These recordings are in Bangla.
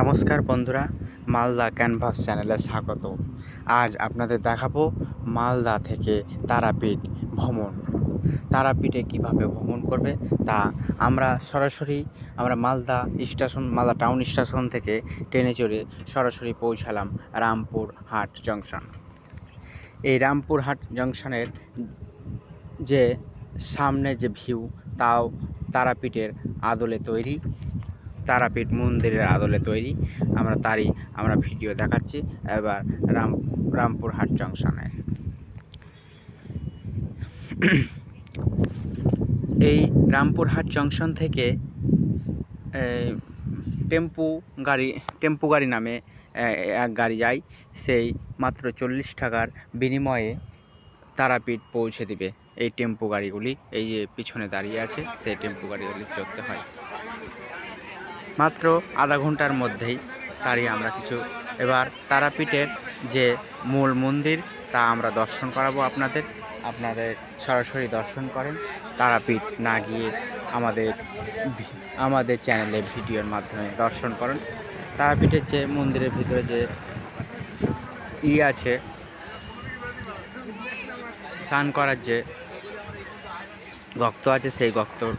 নমস্কার বন্ধুরা, মালদা ক্যানভাস চ্যানেলে স্বাগত। আজ আপনাদের দেখাবো মালদা থেকে তারাপীঠ ভ্রমণ। তারাপীঠে কীভাবে ভ্রমণ করবে তা আমরা সরাসরি আমরা Malda station, Malda town station থেকে ট্রেনে চড়ে সরাসরি পৌঁছালাম রামপুর হাট জংশন। এই রামপুর হাট জংশনের যে সামনে যে ভিউ, তাও তারাপীঠের আদলে তৈরি। তারাপীঠ মন্দিরের আদলে তৈরি। আমরা তারই, আমরা ভিডিও দেখাচ্ছি এবার রাম, রামপুরহাট জংশনে। এই রামপুরহাট জংশন থেকে টেম্পু গাড়ি টেম্পু গাড়ি নামে এক গাড়ি যায়, সেই মাত্র চল্লিশ টাকার বিনিময়ে তারাপীঠ পৌঁছে দিবে। এই টেম্পু গাড়িগুলি, এই যে পিছনে দাঁড়িয়ে আছে, সেই টেম্পু গাড়িগুলি চড়তে হয়। মাত্র আধা ঘণ্টার মধ্যেই তারই আমরা কিছু এবার তারাপীঠের যে মূল মন্দির, তা আমরা দর্শন করাবো আপনাদের। আপনাদের সরাসরি দর্শন করেন। তারাপীঠ না গিয়ে আমাদের আমাদের চ্যানেলে ভিডিওর মাধ্যমে দর্শন করেন। তারাপীঠের যে মন্দিরের ভিতরে যে ই আছে, স্নান করার যে গক্ত আছে, সেই গক্তর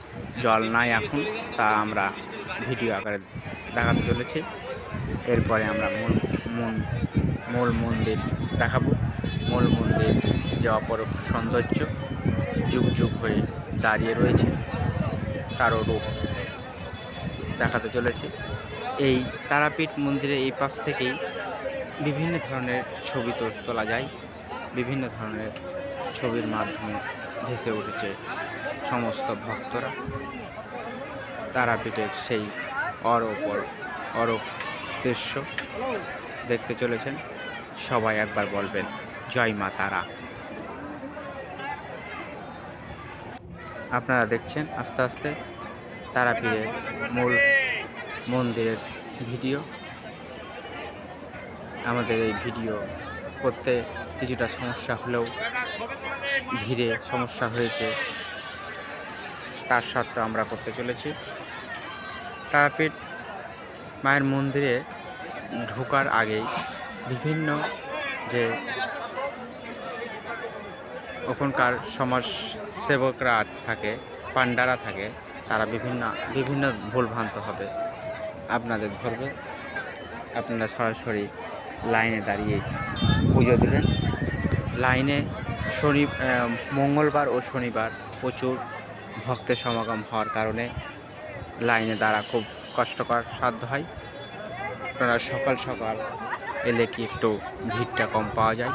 জল নাই এখন, তা আমরা ভিডিও আকারে দেখাতে চলেছি। এরপরে আমরা মূল মূল মূল মন্দির দেখাবো। মূল মন্দির যে অপরূপ সৌন্দর্য যুগ যুগ হয়ে দাঁড়িয়ে রয়েছে, তারও রূপ দেখাতে চলেছি। এই তারাপীঠ মন্দিরের এই পাশ থেকেই বিভিন্ন ধরনের ছবি তোলা যায়। বিভিন্ন ধরনের ছবির মাধ্যমে ভেসে উঠেছে সমস্ত ভক্তরা। তারাপীঠের সেই অরূপ অরূপ দৃশ্য দেখতে চলেছেন। সবাই একবার বলবেন, জয় মা তারা। আপনারা দেখছেন আস্তে আস্তে তারাপীঠের মূল মন্দিরের ভিডিও। আমাদের এই ভিডিও করতে কিছুটা সমস্যা হলেও ভিড়ে সমস্যা হয়েছে, তার সত্ত্বেও আমরা করতে চলেছি। তারাপীঠ মায়ের মন্দিরে ঢোকার আগেই বিভিন্ন যে ওখানকার সমাজ সেবকরা থাকে পান্ডারা থাকে, তারা বিভিন্ন বিভিন্ন ভুলভ্রান্ত হবে। আপনাদের ধরবে। আপনারা সরাসরি লাইনে দাঁড়িয়ে পুজো দেবেন। লাইনে শনি মঙ্গলবার ও শনিবার প্রচুর ভক্তের সমাগম হওয়ার কারণে লাইনে দাঁড়া খুব কষ্টকর সাধ্য হয়। আপনারা সকাল সকাল এলে কি একটু ভিড়টা কম পাওয়া যায়?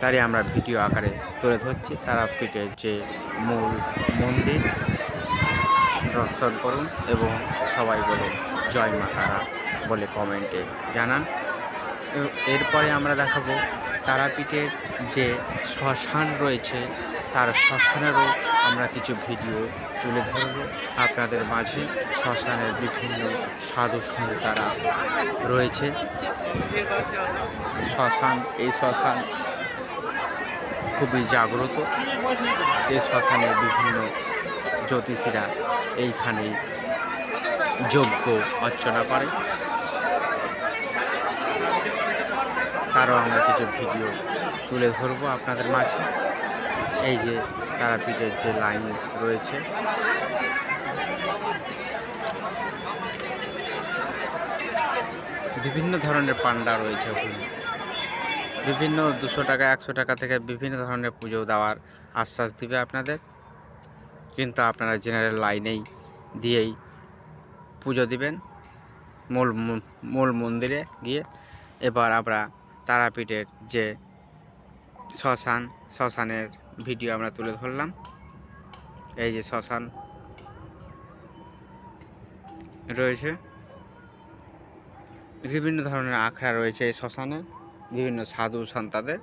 তারই আমরা ভিডিও আকারে তুলে ধরছি। তারাপীঠের যে মূল মন্দির, দর্শন করুন এবং সবাই বলুন, জয় মা তারা বলে কমেন্টে জানান। এরপরে আমরা দেখাবো তারাপীঠের যে শ্মশান রয়েছে তার শ্মশানেরও আমরা কিছু ভিডিও তুলে ধরবো। আপনাদের মাঝে শ্মশানের বিভিন্ন সাধু তারা রয়েছে। শ্মশান, এই শ্মশান খুবই জাগ্রত। এই শ্মশানে বিভিন্ন জ্যোতিষীরা এইখানেই যজ্ঞ অর্চনা করে। তারও আমরা কিছু ভিডিও তুলে ধরবো আপনাদের মাঝে। এই যে তারাপীঠের যে লাইন রয়েছে। বিভিন্ন ধরনের পান্ডা রয়েছে ওখানে। বিভিন্ন দুশো টাকা, একশো টাকা থেকে বিভিন্ন ধরনের পুজো দেওয়ার আশ্বাস দিবে আপনাদের। কিন্তু আপনারা জেনারেল লাইনেই দিয়েই পুজো দিবেন। মূল মূল- মন্দিরে গিয়ে এবার আমরা তারাপীঠের যে শ্মশান, শ্মশানের ভিডিও আমরা তুলে ধরলাম। এই যে শ্মশান রয়েছে। বিভিন্ন ধরনের আখড়া রয়েছে এই শ্মশানে। বিভিন্ন সাধু সন্তাদের।